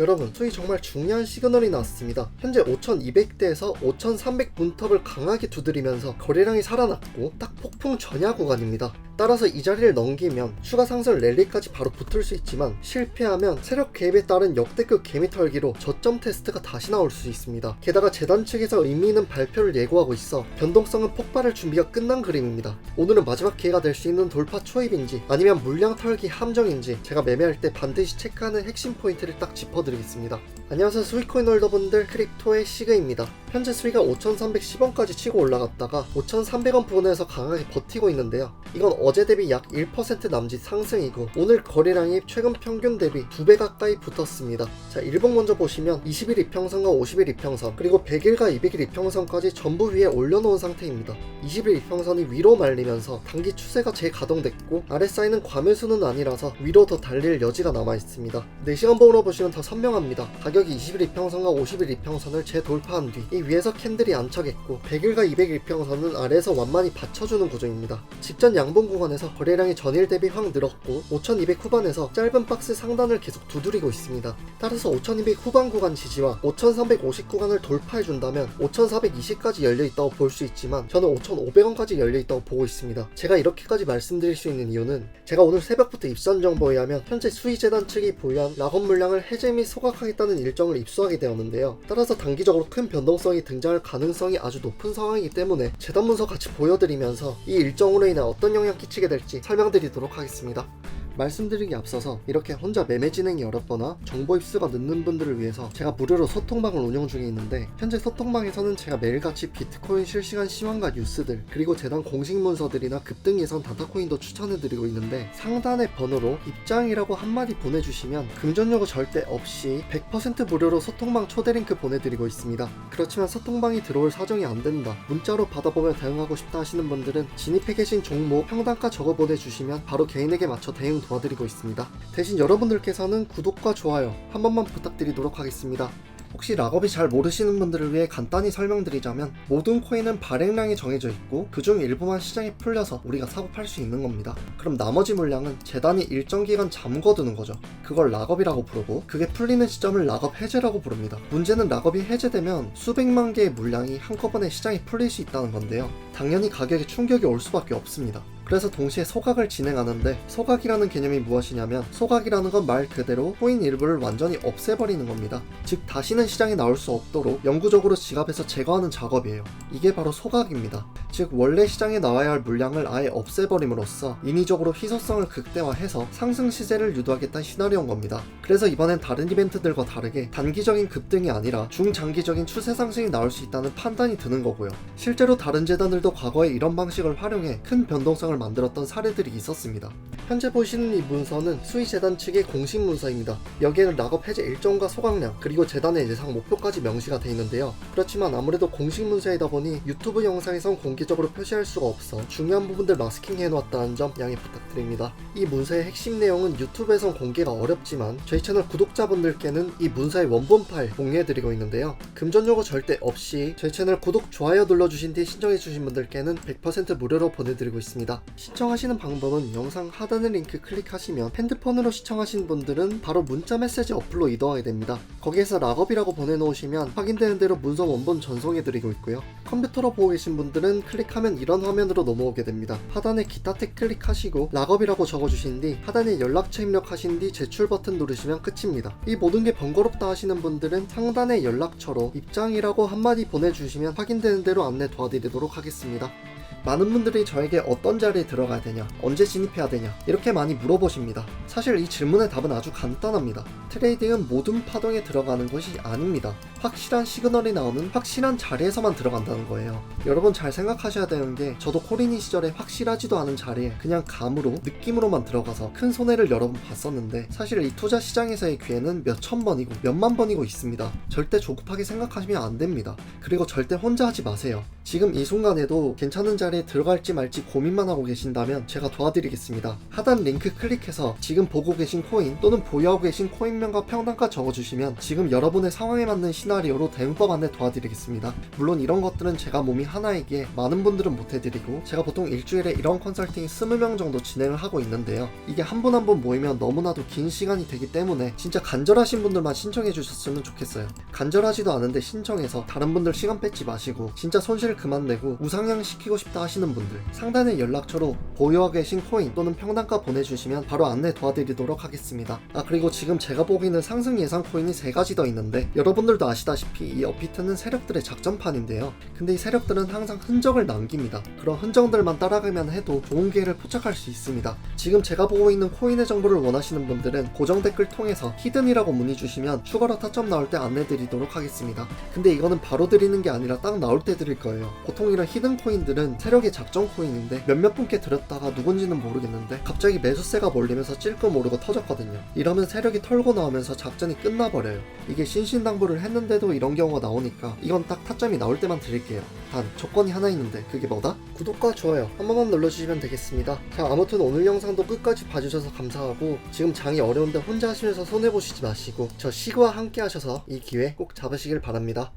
여러분 수위 정말 중요한 시그널이 나왔습니다. 현재 5200대에서 5300 문턱을 강하게 두드리면서 거래량이 살아났고 딱 폭풍 전야 구간입니다. 따라서 이 자리를 넘기면 추가 상승 랠리까지 바로 붙을 수 있지만 실패하면 세력 개입에 따른 역대급 개미 털기로 저점 테스트가 다시 나올 수 있습니다. 게다가 재단 측에서 의미 있는 발표를 예고하고 있어 변동성은 폭발할 준비가 끝난 그림입니다. 오늘은 마지막 기회가 될 수 있는 돌파 초입인지 아니면 물량 털기 함정인지 제가 매매할 때 반드시 체크하는 핵심 포인트를 딱 짚어드 리겠습니다. 안녕하세요 수익코인 홀더분들 크립토의 시그입니다. 현재 수위가 5,310원까지 치고 올라갔다가 5,300원 부근에서 강하게 버티고 있는데요. 이건 어제 대비 약 1% 남짓 상승이고 오늘 거래량이 최근 평균 대비 2배 가까이 붙었습니다. 자, 일봉 먼저 보시면 20일 이평선과 50일 이평선 그리고 100일과 200일 이평선까지 전부 위에 올려놓은 상태입니다. 20일 이평선이 위로 말리면서 단기 추세가 재가동됐고 아래 사이는 과매수는 아니라서 위로 더 달릴 여지가 남아 있습니다. 4시간 봉으로 보시면 더 선명합니다. 가격 이 20일 이평선과 50일 이평선을 재돌파한 뒤 이 위에서 캔들이 안착했고 100일과 200일 이평선은 아래에서 완만히 받쳐주는 구조입니다. 직전 양봉 구간에서 거래량이 전일 대비 확 늘었고 5200 후반에서 짧은 박스 상단을 계속 두드리고 있습니다. 따라서 5200 후반 구간 지지와 5350 구간을 돌파해준다면 5420까지 열려있다고 볼 수 있지만 저는 5500원까지 열려있다고 보고 있습니다. 제가 이렇게까지 말씀드릴 수 있는 이유는 제가 오늘 새벽부터 입선 정보에 하면 현재 수의재단 측이 보유한 락업 물량을 해제 및 소각하겠다는 일 정을 입수하게 되었는데요. 따라서 단기적으로 큰 변동성이 등장할 가능성이 아주 높은 상황이기 때문에 재단 문서 같이 보여드리면서 이 일정으로 인해 어떤 영향 끼치게 될지 설명드리도록 하겠습니다. 말씀드리기 앞서서 이렇게 혼자 매매 진행이 어렵거나 정보 입수가 늦는 분들을 위해서 제가 무료로 소통방을 운영 중에 있는데 현재 소통방에서는 제가 매일같이 비트코인 실시간 시황과 뉴스들 그리고 재단 공식 문서들이나 급등 예상 다타코인도 추천해드리고 있는데 상단의 번호로 입장이라고 한마디 보내주시면 금전 요구 절대 없이 100% 무료로 소통방 초대 링크 보내드리고 있습니다. 그렇지만 소통방이 들어올 사정이 안 된다 문자로 받아보며 대응하고 싶다 하시는 분들은 진입해 계신 종목 평단가 적어 보내주시면 바로 개인에게 맞춰 대응 도와드리고 있습니다. 대신 여러분들께서는 구독과 좋아요 한 번만 부탁드리도록 하겠습니다. 혹시 락업이 잘 모르시는 분들을 위해 간단히 설명드리자면 모든 코인은 발행량이 정해져 있고 그중 일부만 시장에 풀려서 우리가 사고 팔 수 있는 겁니다. 그럼 나머지 물량은 재단이 일정 기간 잠궈두는 거죠. 그걸 락업이라고 부르고 그게 풀리는 시점을 락업 해제라고 부릅니다. 문제는 락업이 해제되면 수백만 개의 물량이 한꺼번에 시장에 풀릴 수 있다는 건데요. 당연히 가격에 충격이 올 수밖에 없습니다. 그래서 동시에 소각을 진행하는데 소각이라는 개념이 무엇이냐면 소각이라는 건 말 그대로 코인 일부를 완전히 없애버리는 겁니다. 즉 다시는 시장에 나올 수 없도록 영구적으로 지갑에서 제거하는 작업이에요. 이게 바로 소각입니다. 즉 원래 시장에 나와야 할 물량을 아예 없애버림으로써 인위적으로 희소성을 극대화해서 상승 시세를 유도하겠다는 시나리오인 겁니다. 그래서 이번엔 다른 이벤트들과 다르게 단기적인 급등이 아니라 중장기적인 추세 상승이 나올 수 있다는 판단이 드는 거고요. 실제로 다른 재단들도 과거에 이런 방식을 활용해 큰 변동성을 만들었던 사례들이 있었습니다. 현재 보시는 이 문서는 수의재단 측의 공식 문서입니다. 여기에는 락업 해제 일정과 소각량 그리고 재단의 예상 목표까지 명시가 되어 있는데요. 그렇지만 아무래도 공식 문서이다 보니 유튜브 영상에선 공개 적으로 표시할 수가 없어 중요한 부분들 마스킹 해놓았다는 점 양해 부탁드립니다. 이 문서의 핵심 내용은 유튜브에선 공개가 어렵지만 저희 채널 구독자분들께는 이 문서의 원본 파일 공유해드리고 있는데요. 금전 요구 절대 없이 저희 채널 구독, 좋아요 눌러주신 뒤 신청해주신 분들께는 100% 무료로 보내드리고 있습니다. 신청하시는 방법은 영상 하단의 링크 클릭하시면 핸드폰으로 시청하신 분들은 바로 문자 메시지 어플로 이동하게 됩니다. 거기에서 락업이라고 보내놓으시면 확인되는 대로 문서 원본 전송해드리고 있고요. 컴퓨터로 보고 계신 분들은 클릭하면 이런 화면으로 넘어오게 됩니다. 하단에 기타 탭 클릭하시고 락업이라고 적어주신 뒤 하단에 연락처 입력하신 뒤 제출 버튼 누르시면 끝입니다. 이 모든 게 번거롭다 하시는 분들은 상단의 연락처로 입장이라고 한마디 보내주시면 확인되는 대로 안내 도와드리도록 하겠습니다. 많은 분들이 저에게 어떤 자리에 들어가야 되냐, 언제 진입해야 되냐, 이렇게 많이 물어보십니다. 사실 이 질문의 답은 아주 간단합니다. 트레이딩은 모든 파동에 들어가는 것이 아닙니다. 확실한 시그널이 나오는 확실한 자리에서만 들어간다는 거예요. 여러분 잘 생각하셔야 되는 게 저도 코리니 시절에 확실하지도 않은 자리에 그냥 감으로 느낌으로만 들어가서 큰 손해를 여러 번 봤었는데 사실 이 투자 시장에서의 기회는 몇천 번이고 몇만 번이고 있습니다. 절대 조급하게 생각하시면 안 됩니다. 그리고 절대 혼자 하지 마세요. 지금 이 순간에도 괜찮은 자리 자리에 들어갈지 말지 고민만 하고 계신다면 제가 도와드리겠습니다. 하단 링크 클릭해서 지금 보고 계신 코인 또는 보유하고 계신 코인명과 평단가 적어주시면 지금 여러분의 상황에 맞는 시나리오로 대응법 안내 도와드리겠습니다. 물론 이런 것들은 제가 몸이 하나이기에 많은 분들은 못해드리고 제가 보통 일주일에 이런 컨설팅 20명 정도 진행을 하고 있는데요. 이게 한 분 한 분 모이면 너무나도 긴 시간이 되기 때문에 진짜 간절하신 분들만 신청해 주셨으면 좋겠어요. 간절하지도 않은데 신청해서 다른 분들 시간 뺏지 마시고 진짜 손실 그만 내고 우상향 시키고 싶다 하시는 분들 상단의 연락처로 보유하고 계신 코인 또는 평단가 보내주시면 바로 안내 도와드리도록 하겠습니다. 아 그리고 지금 제가 보고 있는 상승 예상 코인이 세 가지 더 있는데 여러분들도 아시다시피 이 업비트는 세력들의 작전판인데요. 근데 이 세력들은 항상 흔적을 남깁니다. 그런 흔적들만 따라가면 해도 좋은 기회를 포착할 수 있습니다. 지금 제가 보고 있는 코인의 정보를 원하시는 분들은 고정 댓글 통해서 히든이라고 문의 주시면 추가로 타점 나올 때 안내 드리도록 하겠습니다. 근데 이거는 바로 드리는 게 아니라 딱 나올 때 드릴 거예요. 보통 이런 히든 코인들은 세력의 작전 코인인데 몇몇 분께 들었다가 누군지는 모르겠는데 갑자기 매수세가 몰리면서 찔끔 오르고 터졌거든요. 이러면 세력이 털고 나오면서 작전이 끝나버려요. 이게 신신당부를 했는데도 이런 경우가 나오니까 이건 딱 타점이 나올 때만 드릴게요. 단 조건이 하나 있는데 그게 뭐다? 구독과 좋아요 한 번만 눌러주시면 되겠습니다. 자 아무튼 오늘 영상도 끝까지 봐주셔서 감사하고 지금 장이 어려운데 혼자 하시면서 손해보시지 마시고 저 시그와 함께 하셔서 이 기회 꼭 잡으시길 바랍니다.